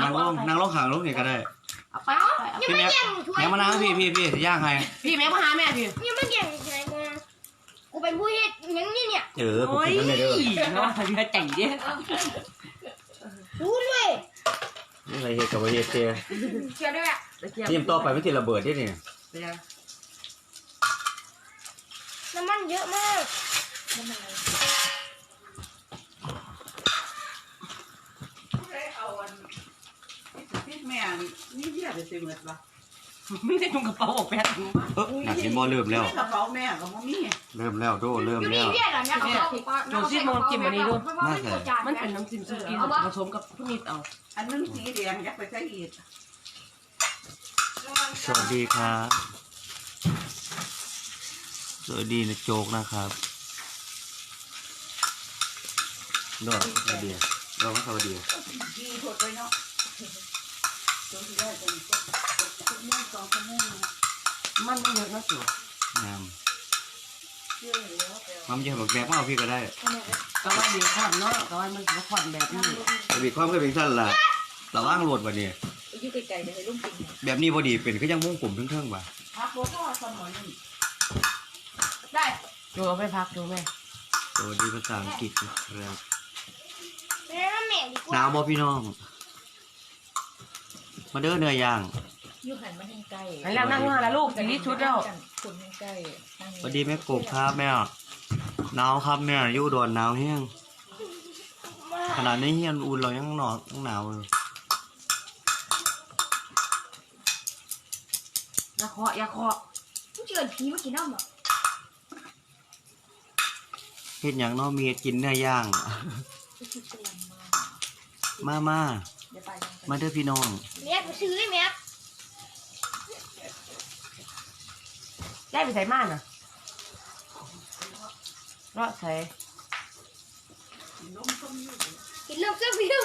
นั่งลงนั่งลงขางลงนี่ก็ได้เอาไปเอาไปเอาพี่แม็กแม็กมานั่งพี่พี่พี่ย่างให้พี่แม่มาหาแม่พี่ยังไม่เก่งใช่ไหมกูเป็นผู้เฮ็ดยังนี่เนี่ยเออผมโอ้ยกินกันเลยเด้อเนาะพี่ใจเด้รู้ด้วยนี่อะไรเฮ็ดกับว่าเฮ็ดเจเชื่อด้วยอะนี่ต่อไปไม่ติดระเบิดที่นี่น้ำมันเยอะมาก เอาอันพี่แม่นี่เรียก ไปซื้อเงินปะไม่ได้ถุงกระเป๋าออกแป๊บนึงเออหนักกินบ่เริ่มแล้ว กระเป๋าแม่กับมัมมี่เริ่มแล้วโดเริ่มอยู่แล้นี่วเรียกอะไรเนี่ยเขามันเป็นน้ำจิ้มซุกี้ผสมกับพวกนี้เอาอันนึงสีแดงอยากไปใช้อีกสวัสดีครับสวัสดีนะโจกนะครับนวดสวัสดีเราก็สวัสดีดีถดไปเนาะ จนที่ได้จนก็ชั่วโมงสองชั่วโมงมันไม่เยอะนะสิงามเยอะแล้วแต่มันจะบอกแบกมาเอาพี่ก็ได้ก็ว่าเดี๋ยวขวัญเนาะก็ว่ามันขวัญแบบนี้แต่บีความเคยเป็นสั้นล่ะระว่างโหลดวันนี้อยู่ไกลๆเดี๋ยวให้ลุงกินแบบนี้พอดีเป็นก็ยังมุ่งกลุ่มเทิงๆว่ะพักรถก็สมอนี่ได้ดูเอาไปพักดูแม่สวัสดีภาษาอังกฤษนะครับแม่แม่ดีกหนาว่าวบ่พี่น้อง มาเด้อเนื้อย่างอยู่หันมาทางใกล้อันแล้วนั่งมาแล้วลูกทีนี้ชุดแล้วคุณทางใกล้นั่งสวัสดีแม่กบครับแม่หนาวครับแม่อยู่อุดอนหนาวแห้งขนาดนี้เฮียนอุ่นเรายังหนาวยังหนาวเลยอย่าเคาะอย่าเคาะมึงเจอผีเมื่อกี้น้ำหรอเฮ็ดหยังเนาะมีกินเนื้อย่าง มามา เดี๋ยวไปทางมาเด้อพี่น้องแม่ไปซื้อเลยแม่ได้ไปใส่ม่านอะรอดใส่ลุงต้มอยู่กินเริ่มเสื้อผิว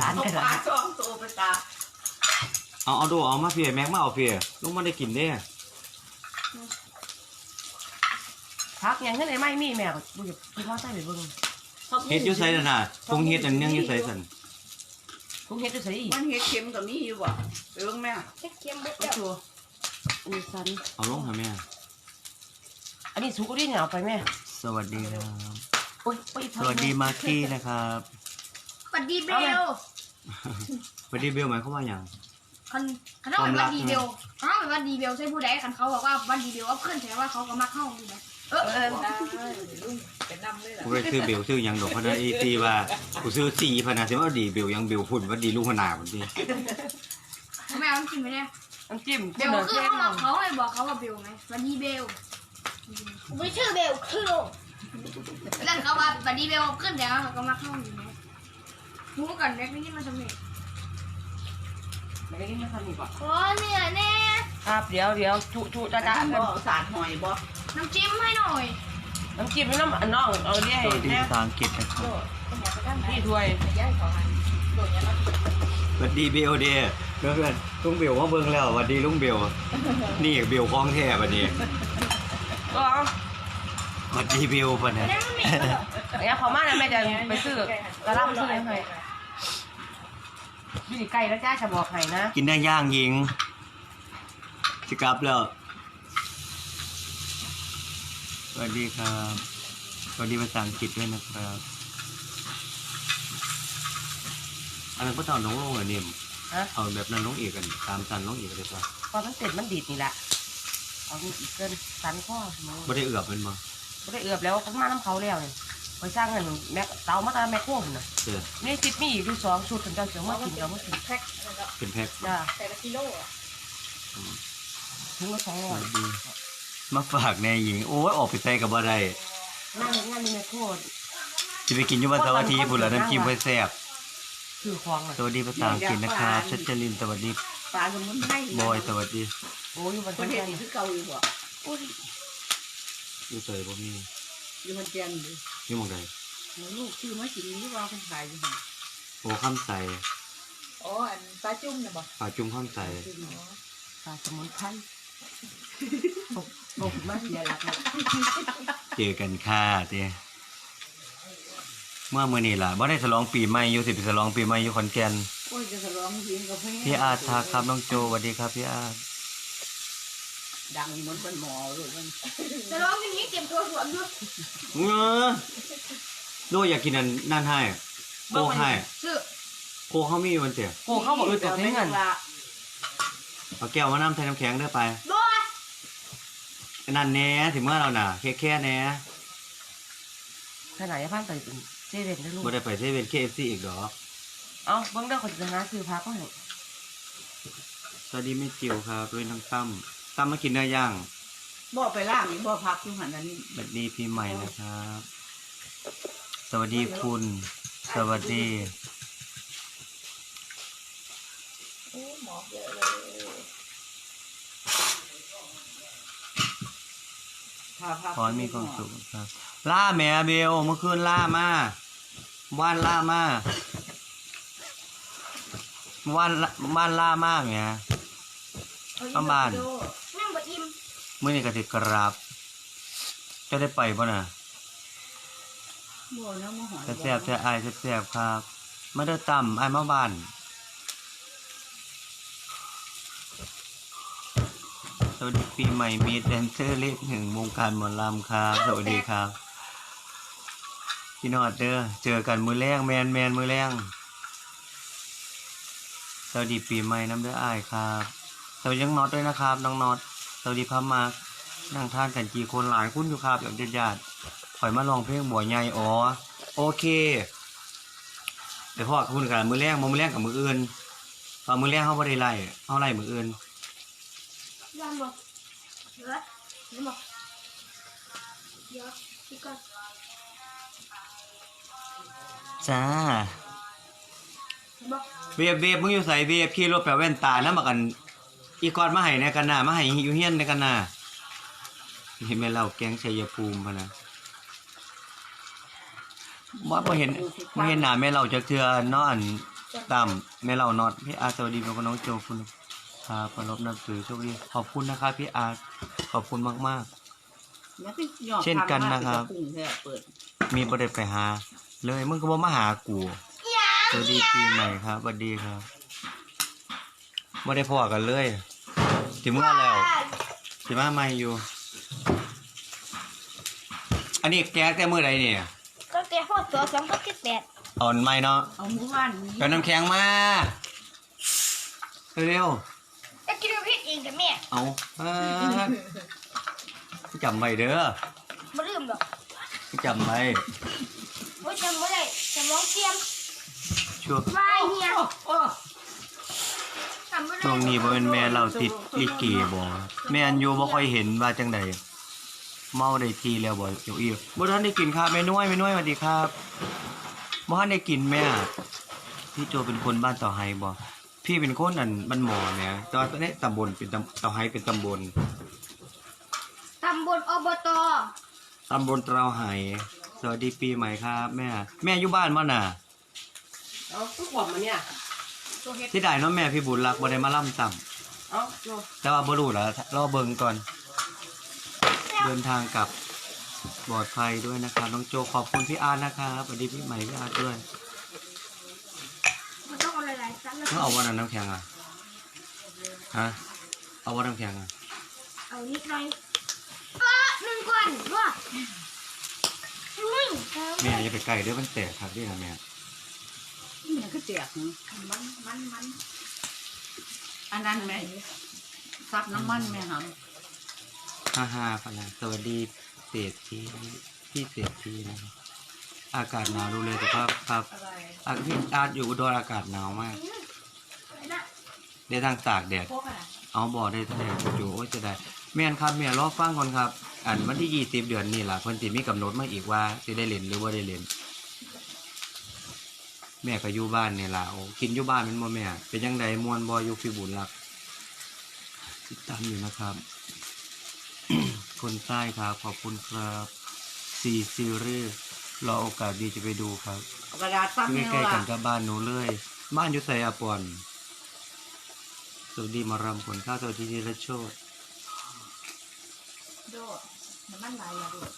ร้านเอากันปลาสองตัวไปตาเอาเอาดูเอามาเพียแม็กมาเอาเพียลุงมาได้กินเด้พักยังขึ้นในไม้มีแม่ก็ดูอย่าพี่พ่อใส่ไปเบิ่งเฮ็ดอยู่ไสนั่นน่ะตรงเฮ็ดอันเนื่องอยู่ไสสั่น ทุกเฮ็ดจะใส่อีกมันเห็ดเค็มกับมีอยู่บ่เรื่องแม่เค็มเบ็ดไม่ชัวร์อันนี้สันเอาลงหาแม่ อันนี้สุกดิเนี่ยเอาไปแม่สวัสดีครับ โอ้ยโอ้ยสวัสดีมากกี้นะครับปัดดีเบลสวัสดีเบลหมายความว่าหยังคันคันเขาเป็นวันดีเบลเขาเป็นวันดีเบลใช่ผู้ใดคันเขาบอกว่าวันดีเบลเอาขึ้นแสดงว่าเขาก็มาเข้าดีนะเออเออได้ลุงเป็นนำเลยล่ะกูไปซื้อเบลซื้อหยังดอกพนันอีตีว่ากูซื้อสีพนันสิว่าดีเบลยังเบลพุ่นว่าดีลูกขนาพุ่นดิแม่ต้องกินไหมเนี่ยน้ำจิ้มเบลคือเขาบอกเขาเลยบอกเขาว่าเบลไหมวันดีเบลกูไม่ชื่อเบลคือแล้วเขาว่าวันดีเบลขึ้นแสดงว่าเขาก็มาเข้าดีนะหูก่อนเด็กนี่มันสำเร็จไม่ได้กินไม่ทันอีกอะขอเนี่ยแน่ครับเดี๋ยวเดี๋ยวจุจุจ้าจ้าบ่สารหอยบ่ น้ำจิ้มให้หน่อยน้ำจิ้มน้ำอันน้องเอาเนี่ยสวัสดีแน่ภาษาอังกฤษนะครับโดดเป็นอย่างไปด้านไหนพี่ถ้วยไปย้ายเขาหันโดดเนี้ยเราสวัสดีเบลเด้เพื่อนเพื่อนลุงเบลว่าเบิ่งแล้วสวัสดีลุงเบลนี่เบลคล้องแท้บัดนี้ก็สวัสดีเบลปะเนี่ยแน่มันมีก็เหรอเดี๋ยวขอมานะแม่จะไปซื้อกระลำซื้อยังไงอยู่ไกลแล้วจ้าจะบอกให้นะกินได้ย่างยิงสิกลับแล้วส วัสดีครับสวัสดีภาษาอังกฤษด้วยนะครับอันนั้นก็ตอนน้องลงเหรอเนี่ยฮะเอาแบบนั้นน้องเอกกันตามสันน้องเอกกันดีกว่าพอมันเสร็จมันดีดนี่แหละเอาอีกเกินสันข้อหมูไม่ได้เอือบเป็นมาไม่ได้เอือบแล้วเขามาน้ำเขาแล้วเนี่ยไปสร้างเงินแม็กเตามาตาแม็กโค้งนะเจอนี่ติดมีอีกดูสองชุดถึงจะเสียงมากินเดี๋ยวมากินแพ็คแล้วก็เป็นแพ็คจ้าแต่ละกิโลอะถึงละสองสร้อวัยสดี มาฝากแน่หญิง โอ้ยออกไปใส่กับบ่ได้นั่งงานนี่แม็กโค้งจะไปกินอยุวันเสาร์อาทิตย์พุ่นละน้ำจิ้มไว้แซ่บคือคลองเลยสวัสดีภาษาอังกฤษนะครับชัชจรินสวัสดีปลาสมุนไพรบอยสวัสดีโอ้ยวันคนเดีเห็ยดวนี่คือเก่าอยู่บ่อยู่เฉยบ่มีอยู่มันเจียนอยู่อยู่หมองใดลูกชื่อมากินนี่ว่าคนขายอยู่หั่นโอ้ข้ามใส่อ๋ออันปลาจุ่มนะบอกปลาจุ่มข้ามใส่ปลาสมุนไพร ตกตกมาเสียหลักเลยเจอกันค่ะเต้เมื่อมื้อนี้ล่ะบ่ได้ฉลองปีใหม่อยู่สิไปฉลองปีใหม่อยู่ขอนแก่นโโอ้ยจะทะเลาะกินกาแฟพี่อาร์ตทักครับน้องโจสวัสดีครับพี่อาร์ตดังเหมือนเป็นหมอเลยมันจะร้องอย่างนี้เตรียมตัวสวมด้วยเงอโดอยากกินอันนั่นให้โกให้ซื้อโกเขามีวันเสียโกเข้าบอกเออตัวเงินเอาแก้วมาน้ำใส่น้ำแข็งเด้อไป โดยไอ้ นั่นแหน่ถึงเมื่อเราน่ะแค่แค่แหน่ขนาดยาพันใส่เซเว่นได้ลูกบ่ได้ไปเซเว่นเคเอฟซีอีกเหรอเอ้าเบิ้งเด้อคนจะหาซื้อพักก็ให้สวัสดีแม่จิ๋วครับด้วยน้องตั้มตั้มมากินเนื้อย่างบ่ไปล่างนี่บ่พักอยู่หันอันนี้สวัสดีปีใหม่นะครับ สวัสดีคุณ สวัสดีโอ้หมอกเยอะเลย พาพัก ขอให้มีความสุขครับ ล่าแม่เบลเมื่อคืนล่ามาว่านล่ามาว่านล่าว่านล่ามากเนี่ยประมาณนั่งบดอิ่มเมื่อนี้ก็ติกราบ จะได้ไปป่ะน่ะบ่นะมาหอยแซ่บๆแซ่บไอายแซ่บๆครับ มาเด้อต่ำไอายมาบ้าน วัสดีปีใหม่มีแดนเซอร์เลขหนึ่งวงการหมอลำครับสวัสดีครับ พี่นอดเด้อเจอกันมือแรงแมนแมนมือแรงสวัสดีปีใหม่น้ำเด้ออ้ายครับสวัสดีน้องน็อตด้วยนะครับน้องน็อตสวัสดีพระมาร์คนั่งทานกันกี่คนหลายคุณอยู่ครับอย่างญาติๆข่อยมาลองเพลงบัวใหญ่อ๋อโอเคเดี๋ยวพ่อกับคุณกันมือแรงมือแรงกับมืออื่นตอนมือแรงเขาบ่ได้ไล่เขาไล่มืออื่น ยามบอกเหลือเดี๋ยวบอกเดี๋ยวพี่ก่อนจ้าบอกเบียบเบียบมึงอยู่ใส่เบียบขี่รถแปลแว่นตาแล้วมากัน อีกอดมาให้ในกันนามาให้อยู่เฮียนในกันนาเห็นไหมเราแก๊งชัยภูมิพะนะว่าพอเห็นไม่เห็นหน้าแม่เราจะเทือนอนต่ำแม่เรานอดพี่อาร์ตสวัสดีเป็นคนน้องโจคุณ ครับปรบนับถือโชคดีขอบคุณนะครับพี่อาร์ตขอบคุณมาก แล้วก็ยอมเช่นกันนะครับ ทำมาเป็กุ้งแท้เปิดๆ มีประเด็นไปหา เลยมึงก็บอกมาหากูสวัสดีปีใหม่ครับสวัสดีครับไม่ได้พอกันเลยถึงเมื่อแล้วสิมาใหม่อยู่ อันนี้แก๊สแต่เมื่อไรเนี่ยตั้งแต่หัวตัวสองพันสิบแปดอ่อนไม่เนาะเอาหมู่บ้านนี้เอาน้ำแข็งมาเร็วจะกินพริกเองกับแม่เอาจำไว้เด้อไม่ลืมหรอกจำไว้ไว้จำไว้เลยจำร้องเทียมช่วงวายเฮียจำบ่ได้ช่วงนี้บ่เป็นแม่เราติดลิเกบ่แม่อันอยู่บ่ค่อยเห็นว่าจังใดเมาได้ทีแล้วบ่เกี่ยวอีกบ่ทันได้กินครับแม่น้อยแม่น้อยสวัสดีครับบ่ทันได้กินแม่พี่โจเป็นคนบ้านต่อไฮบ่ พี่เป็นคนอันบ้านหมอเนี่ยตอนนี้ตำบลเป็นตำต่อไฮเป็นตำบลตำบลอบตตำบลเตราไฮสวัสดีปีใหม่ครับ แม่ แม่อยู่บ้านบ่น่ะเอาทุกวันมาเนี่ยตัวเฮ็ดที่ได้เนาะแม่พี่บุญรักบ่ได้มาล่ำต่ำเอาโน่แต่ว่าบ่รู้ล่ะรอเบิ่งก่อน เดินทางกลับปลอดภัยด้วยนะครับน้องโจขอบคุณพี่อาร์ตนะครับสวัสดีพี่ใหม่พี่อาร์ตด้วยมันต้องเอา หลายๆชั้นนะแล้วเอาวันนั้นน้ำแข็งอะฮะเอาวันน้ำแข็งอะเอานิดหน่อยเออหนึ่งก่อนว่าอุ้ยแม่อย่าไปไกลเด้อมันแตกครับที่นะแม่แม่ก็แจกนี่มันมันมันอันนั้นแม่ซับน้ำมันแม่หฮ่าฮ่าพลังสวัสดีเศรษฐีพี่เศรษฐีนะครับ อากาศหนาวดูเลยแต่ครับครับอะไรอาพี่อาร์ตอยู่อุดรอากาศหนาวมากไอ้น่ะ ได้ทางตากแดดพวกอะไรเอาบ่อได้แดดอยู่โอ้ยจะได้ แม่นครับแม่รอฟังก่อนครับ อันวันที่ยี่สิบเดือนนี่ล่ะเพิ่นสิมีกำหนดมาอีกว่าสิได้เล่นหรือว่าได้เล่นแม่ก็อยู่บ้านนี่ล่ะโอ้กินอยู่บ้านแมันบ่แม่ เป็นยังไงมวนบ่อยู่พี่บุญรักติดตามอยู่นะครับ คนใต้ครับขอบคุณครับสี่ซีรีส์รอโอกาสดีจะไปดูครับำเอากระดาษซับอยู่แม่ใกล้ๆว่ากันกับบ้านหนูเลย บ้านอยู่ไสอาปอน สวัสดีมารำผลข้าวสวัสดีดีและโชดโดดน้ำมันไหลอะดด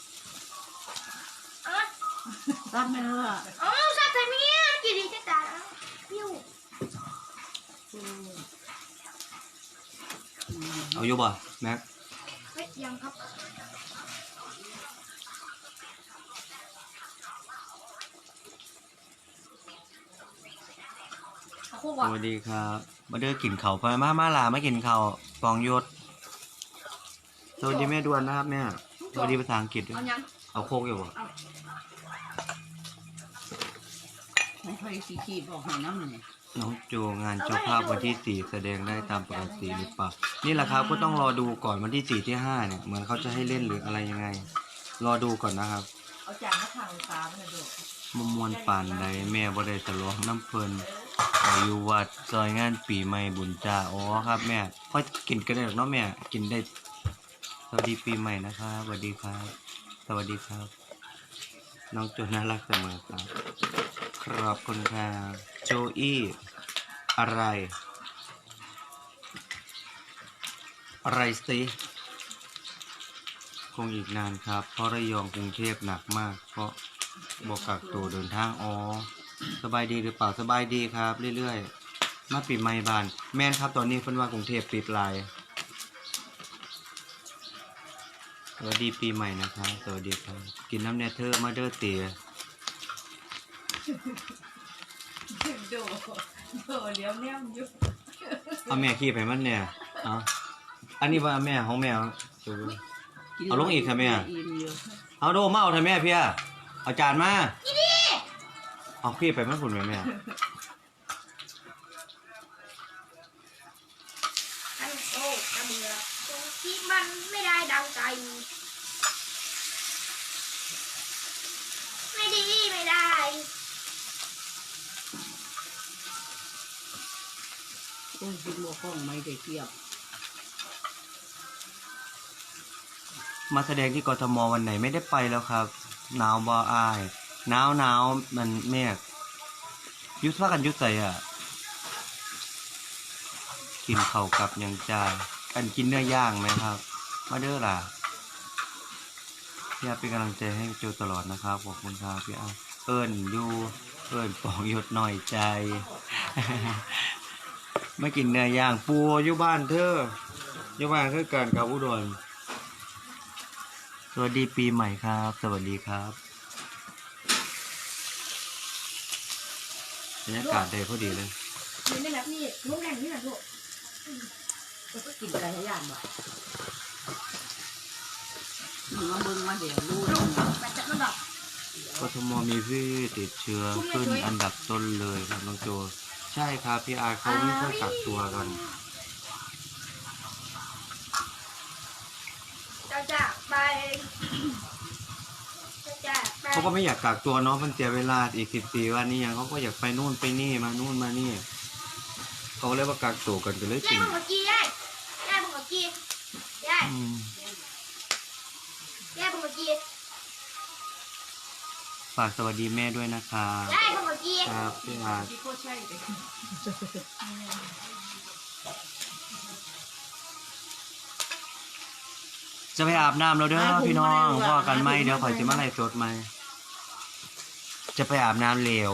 รับไม่รู้อะโอ้สัตว์ทำเงี้ยกี่ดีจะตายแล้วพิ้วเอาอยู่บ่แม็กยังครับสวัสดีครับ มาเด้อกินข้าวไปมามาลามากินข้าวฟองยศสวัสดีแม่ดวนนะครับแม่สวัสดีภาษาอังกฤษด้วยเอายังเอาโคกอยู่บ่ไม่ค่อยสีขีดบอกให้น้ำเลยน้องโจงานเจ้าภาพวันที่สี่แสดงได้ตามปกติหรือเปล่านี่แหละครับก็ต้องรอดูก่อนวันที่สี่ที่ห้าเนี่ยเหมือนเขาจะให้เล่นหรืออะไรยังไง รอดูก่อนนะครับเอาจานมาทางตามันเลยดูมมวนป่านใดแม่บ่ได้ฉลองน้ำเพิ่น ไปอยู่วัดซอยงานปีใหม่บุญจ้าอ๋อครับแม่พอกินกันได้หรอกเนาะแม่กินได้ สวัสดีปีใหม่นะครับสวัสดีครับ สวัสดีครับ น้องโจน่ารักเสมอครับครับคุณครับโจอี้อะไร อะไรสิคงอีกนานครับ เพราะระยองกรุงเทพหนักมาก เพราะบอกกักตัวเดินทางอ๋อ สบายดีหรือเปล่าสบายดีครับ เรื่อยๆ มาปิดไม้บาน แม่นครับ ตอนนี้เพิ่นว่ากรุงเทพปิดลายสวัสดีปีใหม่นะครับสวัสดีครับ กินน้ำเนเธอร์มาเดอร์เตียดูดูเลี้ยวเนี่ยมันยุบเอาแม่ขี้ไปมันเนี่ยเอาอันนี้ว่าแม่ของแม่เอาเอาลงอีกค่ะแม่อิ่มอยู่เอาโดมาเอาเถอะแม่เพียเอาจานมา เอาขี้ไปมันผุนแม่แม่อันโอ้น้ำเบื่อตรงที่มันไม่ได้ดังใจ ไม่ดีไม่ได้โอ้ยคิดว่าข้องไม่ได้เกี่ยวมาแสดงที่กทมวันไหนไม่ได้ไปแล้วครับหนาวบ่อาย หนาวหนาวมันเมฆยุสว่ากันยุสใส่อะ กินเข้ากับยังจาอันกินเนื้อย่างไหมครับ มาเด้อล่ะพี่อาเป็นกำลังใจให้โจตลอดนะครับขอบคุณครับพี่อาเอิญยูเอิญปองหยศหน่อยใจไม่กินเนื้อย่างปูอยู่บ้านเธออยู่บ้านคือกันกับอุดรสวัสดีปีใหม่ครับ สวัสดีครับ บรรยากาศดีพอดีเลยนี่นี่แหละนี่ลูกแรงนี่แหละลูกก็กินไก่ย่างบ่มึงมาเบิ่งมาเดี๋ยวรู้ลูนะกไปจับมันดอกกทมมีผู้ติดเชื้อขึ้นอันดับต้นเลยครับน้องโจ ใช่ครับพี่อาร์เขาไม่ค่อยกักตัวกัน จะจากไปจะจากไป เขาก็ไม่อยากกักตัวเนาะมันเสียเวลาอีกสิบปีว่านี่ยังเขาก็อยากไปนู่นไปนี่มานู่นมานี่เขาเรียกว่ากักตัวกันก็เลยจแย่ริงผมกับกี้ได้แย่ผมกับกี้ได้อืมแย่ผมกับกี้ฝากสวัสดีแม่ด้วยนะครับได้ผมกับกี้ครับพี่อาร์ที่ก็ใช่เลยจะไปอาบน้ำแล้วเด้อพี่น้องพ่อกันไหมเดี๋ยวข่อยจะมาไล่สดไหม จะไปอาบน้ำเร็ว